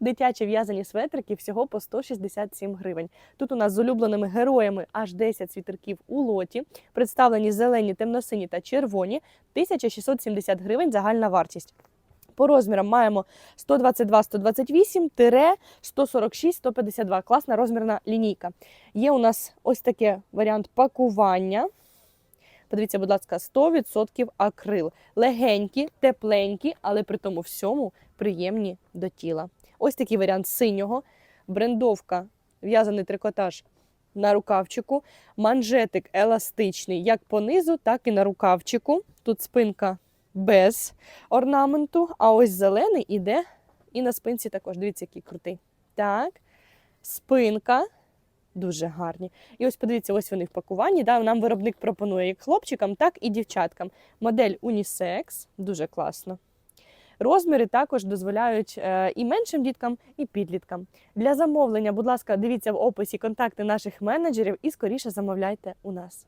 дитячі в'язані светрики всього по 167 гривень. Тут у нас з улюбленими героями аж 10 світерків у лоті. Представлені зелені, темно-сині та червоні. 1670 гривень загальна вартість. По розмірам маємо 122-128, тире 146-152. Класна розмірна лінійка. Є у нас ось таке варіант пакування. Подивіться, будь ласка, 100% акрил. Легенькі, тепленькі, але при тому всьому приємні до тіла. Ось такий варіант синього. Брендовка, в'язаний трикотаж на рукавчику. Манжетик еластичний як по низу, так і на рукавчику. Тут спинка без орнаменту, а ось зелений іде і на спинці також. Дивіться, який крутий. Так, спинка. Дуже гарні. І ось подивіться, ось вони в пакуванні. Да, нам виробник пропонує як хлопчикам, так і дівчаткам. Модель унісекс, дуже класно. Розміри також дозволяють е, і меншим діткам, і підліткам. Для замовлення, будь ласка, дивіться в описі контакти наших менеджерів і скоріше замовляйте у нас.